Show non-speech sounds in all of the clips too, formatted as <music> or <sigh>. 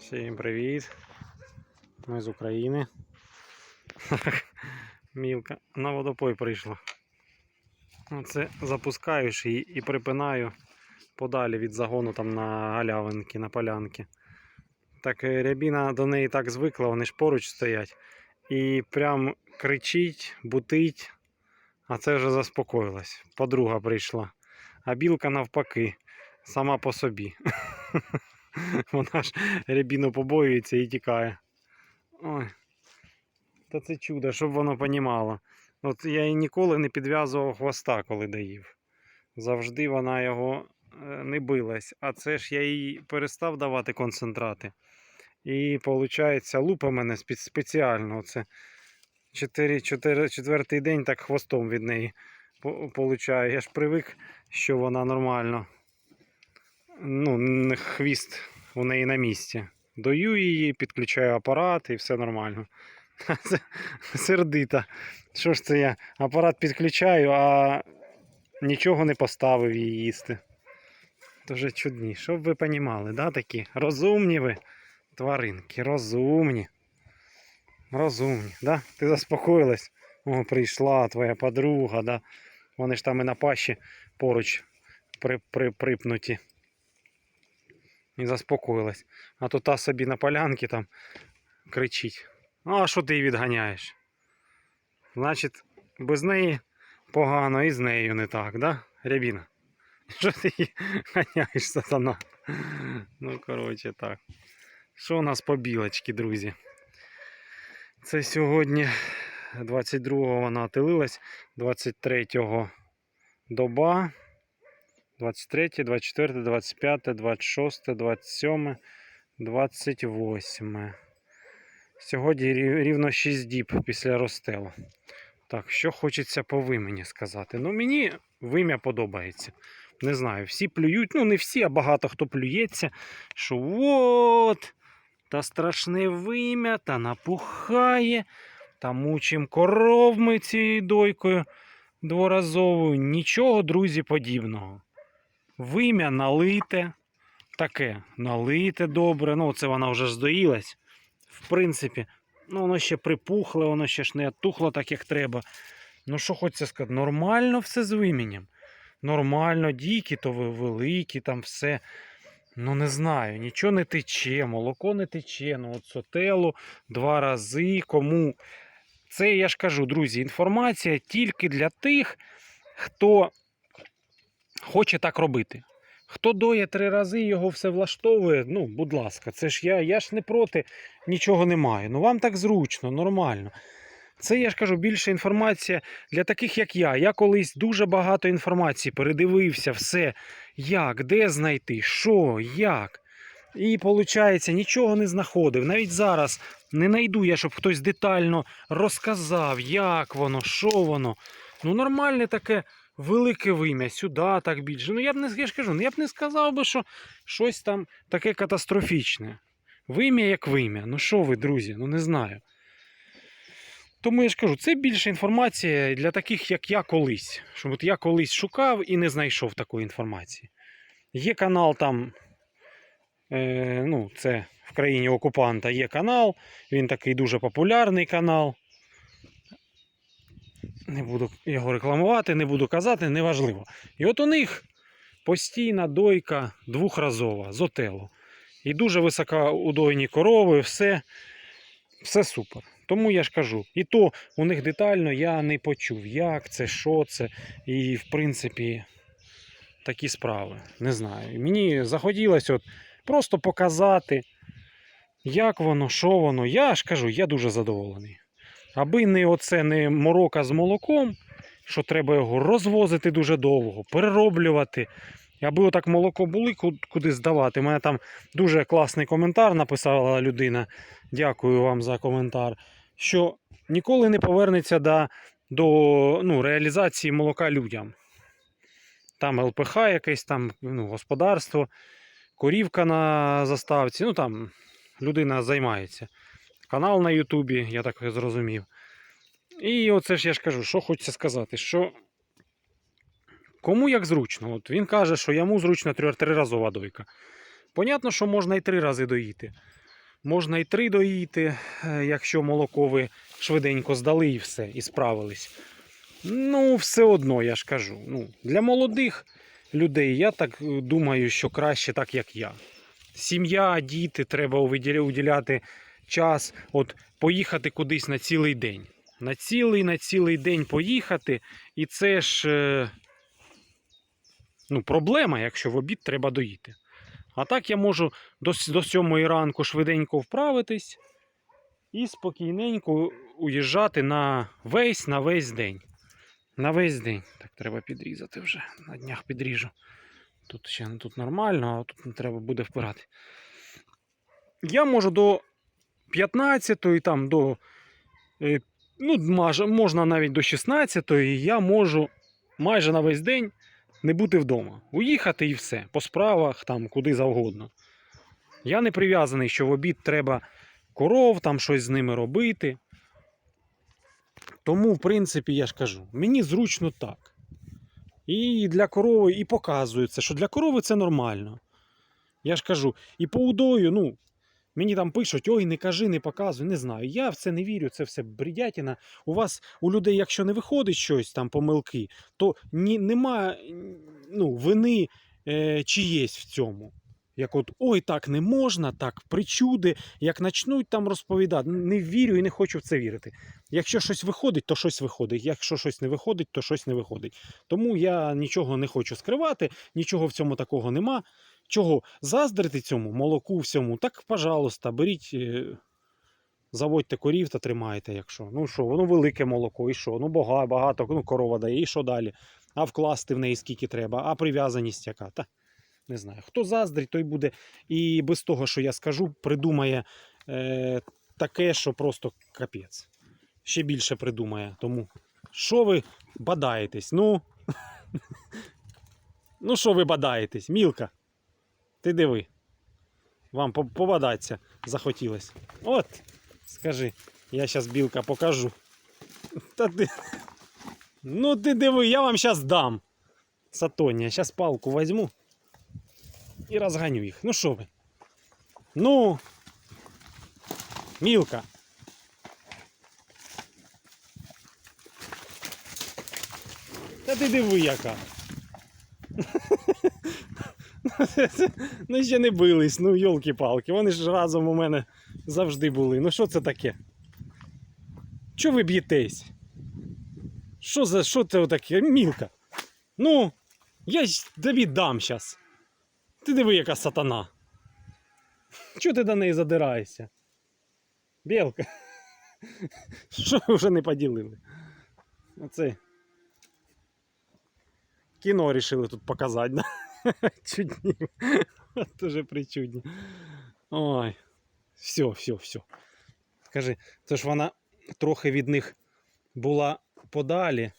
Всім привіт. Ми з України. <laughs> Мілка на водопой прийшла. Оце запускаєш її і припинаю подалі від загону там на галявинки, на полянки. Так е, рябіна до неї так звикла, вони ж поруч стоять. І прям кричить, бутить, а це вже заспокоїлась. Подруга прийшла. А білка навпаки, сама по собі. <laughs> <laughs> Вона ж рябіну побоюється і тікає. Ой. Та це чудо, щоб воно понімало. От я їй ніколи не підв'язував хвоста, коли доїв. Завжди вона його е, не билась. А це ж я їй перестав давати концентрати. І виходить, лупа мене спеціально. Оце 4, 4, четвертий день так хвостом від неї по- получаю. Я ж привик, що вона нормально. Ну, хвіст у неї на місці. Дою її, підключаю апарат і все нормально. <laughs> Сердита. Що ж це я апарат підключаю, а нічого не поставив її їсти. Дуже чудні. Щоб ви понімали, да, такі? Розумні ви, тваринки, розумні. Розумні, да? Ти заспокоїлась? О, прийшла твоя подруга, да? Вони ж там і на пащі поруч при, при, припнуті. І заспокоїлась. А то та собі на полянці там кричить. Ну, а що ти її відганяєш? Значить, без неї погано і з нею не так, да, Рябіна? Що ти її ганяєш, сатана? Ну, коротше, так. Що у нас по білочці, друзі? Це сьогодні 22-го вона отелилась, 23-го доба. 23, 24, 25, 26, 27, 28. Сьогодні рівно 6 діб після розстелу. Так, що хочеться по вимені сказати. Ну, мені вим'я подобається. Не знаю, всі плюють, ну не всі, а багато хто плюється, що от, та страшне вим'я, та напухає, та мучим коров ми цією дойкою дворазовою. Нічого, друзі, подібного. Вим'я налите, таке, налите добре. Ну, це вона вже здоїлась. В принципі, ну воно ще припухле, воно ще ж не оттухло так, як треба. Ну, що хочеться сказати, нормально все з вимінням. Нормально, дійки то великі, там все. Ну, не знаю, нічого не тече, молоко не тече. Ну, от сотелу два рази. Кому. Це я ж кажу, друзі, інформація тільки для тих, хто хоче так робити. Хто доє три рази, його все влаштовує. Ну, будь ласка, це ж я, я ж не проти нічого не маю. Ну вам так зручно, нормально. Це я ж кажу більше інформація для таких, як я. Я колись дуже багато інформації передивився, все, як, де знайти, що, як. І виходить, нічого не знаходив. Навіть зараз не знайду я, щоб хтось детально розказав, як воно, що воно. Ну, нормальне таке велике вим'я, сюди так більше. Ну я б не я ж кажу, ну, я б не сказав би, що щось там таке катастрофічне. Вим'я як вим'я. Ну що ви, друзі, ну не знаю. Тому я ж кажу, це більше інформація для таких, як я колись. Щоб от я колись шукав і не знайшов такої інформації. Є канал там, е, ну, це в країні окупанта є канал, він такий дуже популярний канал. Не буду його рекламувати, не буду казати, неважливо. І от у них постійна дойка двохразова з отелу. І дуже високоудойні корови, все, все супер. Тому я ж кажу, і то у них детально я не почув, як це, що це. І, в принципі, такі справи. Не знаю. Мені захотілося от просто показати, як воно, що воно. Я ж кажу, я дуже задоволений. Аби не оце не морока з молоком, що треба його розвозити дуже довго, перероблювати. Аби отак молоко були куди здавати. У мене там дуже класний коментар написала людина. Дякую вам за коментар. Що ніколи не повернеться до, до ну, реалізації молока людям. Там ЛПХ якесь, там ну, господарство, корівка на заставці. Ну там людина займається. Канал на Ютубі, я так зрозумів. І оце ж я ж кажу, що хочеться сказати, що кому як зручно. От він каже, що йому зручно три- триразова дойка. Понятно, що можна і три рази доїти. можна і три доїти, е, якщо молоко ви швиденько здали і все, і справились. Ну, все одно, я ж кажу. Ну, для молодих людей я так е, думаю, що краще так, як я. Сім'я, діти, треба уділяти час, от поїхати кудись на цілий день. На цілий на цілий день поїхати, і це ж е, ну, проблема, якщо в обід треба доїти. А так я можу до, до сьомої ранку швиденько вправитись і спокійненько уїжджати на весь на весь день. На весь день. Так, треба підрізати вже. На днях підріжу. Тут ще тут нормально, а тут не треба буде впирати. Я можу до 15 там до. е, Ну, можна навіть до 16 я можу майже на весь день не бути вдома. Уїхати і все. По справах, там, куди завгодно. Я не прив'язаний, що в обід треба коров, там щось з ними робити. Тому, в принципі, я ж кажу, мені зручно так. І для корови і показується, що для корови це нормально. Я ж кажу, і по удою, ну, мені там пишуть, ой, не кажи, не показуй, не знаю. Я в це не вірю, це все бредятіна. У вас, у людей, якщо не виходить щось там помилки, то ні, нема ну, вини е, чиєсь в цьому. Як от ой, так не можна, так причуди, як начнуть там розповідати. Не вірю і не хочу в це вірити. Якщо щось виходить, то щось виходить. Якщо щось не виходить, то щось не виходить. Тому я нічого не хочу скривати, нічого в цьому такого нема. Чого заздрити цьому молоку всьому, так, пожалуйста, беріть, е, заводьте корів та тримайте, якщо. Ну що, воно велике молоко, і що? Ну багато, ну корова дає, і що далі? А вкласти в неї скільки треба, а прив'язаність яка? Та не знаю. Хто заздрить, той буде і без того, що я скажу, придумає е, таке, що просто капець. Ще більше придумає. Тому що ви бадаєтесь? Ну, <laughs> ну що ви бадаєтесь, мілка? Ти диви. Вам по- побадаться захотілось. От, скажи, я зараз білка покажу. Та ти. Ну ти диви, я вам зараз дам. Сатонія, зараз палку возьму і розганю їх. Ну що ви? Ну. Мілка. Та ти диви яка. <laughs> Ну ще не бились, ну йолки-палки. Вони ж разом у мене завжди були. Ну що це таке? Чого ви б'єтесь? Що за що це таке? Мілка? Ну, я ж тобі дам щас. Ти диви, яка сатана. Чого ти до неї задираєшся? Білка. <laughs> Що ви вже не поділили? Оце. Кіно рішили тут показати? <laughs> Чудні. <laughs> Дуже причудні. Ой. Все, все, все. Скажи, це ж вона трохи від них була подалі.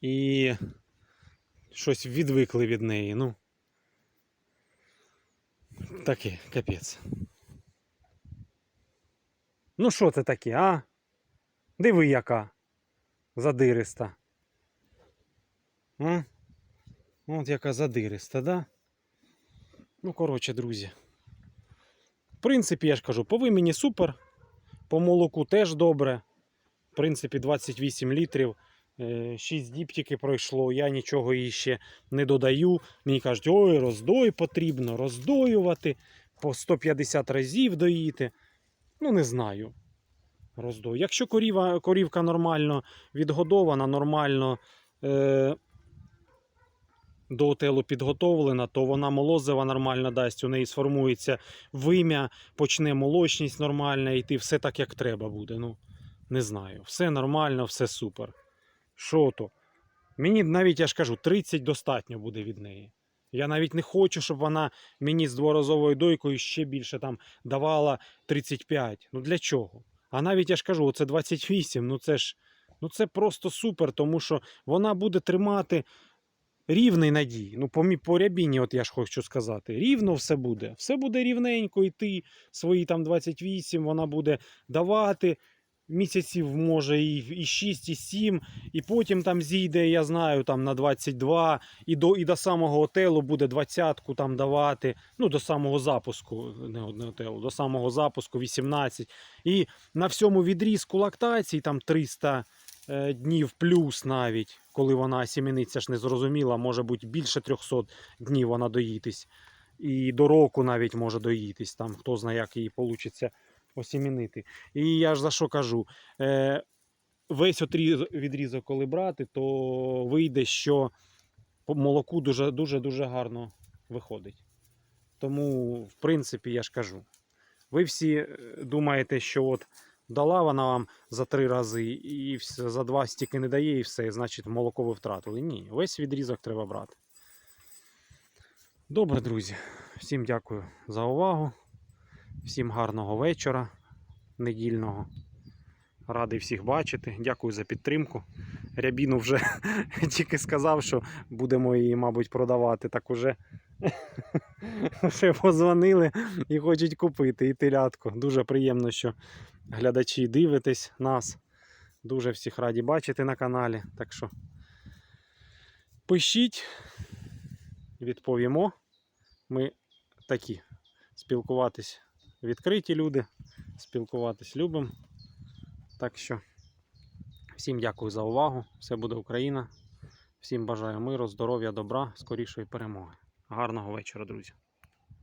І щось відвикли від неї. Ну. Таке, капець. Ну, що це таке, а? Диви, яка задириста. А? От яка задириста, да? Ну, коротше, друзі. В принципі, я ж кажу, по вимені супер, по молоку теж добре. В принципі, 28 літрів. 6 діб тільки пройшло, я нічого їй ще не додаю. Мені кажуть, ой, роздой потрібно, роздоювати, по 150 разів доїти. Ну, не знаю. Роздой. Якщо коріва, корівка нормально відгодована, нормально е, до отелу підготовлена, то вона молозива нормально дасть, у неї сформується вим'я, почне молочність нормальна йти, все так, як треба буде. Ну, не знаю. Все нормально, все супер. Що то? Мені навіть, я ж кажу, 30 достатньо буде від неї. Я навіть не хочу, щоб вона мені з дворазовою дойкою ще більше там давала 35. Ну для чого? А навіть я ж кажу, це 28, ну це ж ну це просто супер, тому що вона буде тримати рівний надій. Ну, по, по рябіні, от я ж хочу сказати, рівно все буде. Все буде рівненько йти, свої там 28 вона буде давати. місяців може і, і 6, і 7, і потім там зійде, я знаю, там на 22, і до, і до самого отелу буде двадцятку там давати, ну до самого запуску, не одне отелу, до самого запуску 18. І на всьому відрізку лактацій там 300 е, днів плюс навіть, коли вона сім'яниця ж не зрозуміла, може бути більше 300 днів вона доїтись. І до року навіть може доїтись, там хто знає, як її вийде осімінити. І я ж за що кажу? Е, весь відрізок, коли брати, то вийде, що молоку дуже дуже дуже гарно виходить. Тому, в принципі, я ж кажу. Ви всі е, думаєте, що от дала вона вам за три рази і за два стільки не дає, і все, значить молоко ви втратили. Ні, весь відрізок треба брати. Добре, друзі. Всім дякую за увагу. Всім гарного вечора недільного. Радий всіх бачити. Дякую за підтримку. Рябіну вже <laughs> тільки сказав, що будемо її, мабуть, продавати. Так уже <laughs> вже позвонили і хочуть купити і телятку. Дуже приємно, що глядачі дивитесь нас. Дуже всіх раді бачити на каналі. Так що пишіть, відповімо. Ми такі спілкуватись відкриті люди, спілкуватись любимо. Так що всім дякую за увагу. Все буде Україна. Всім бажаю миру, здоров'я, добра, скорішої перемоги. Гарного вечора, друзі.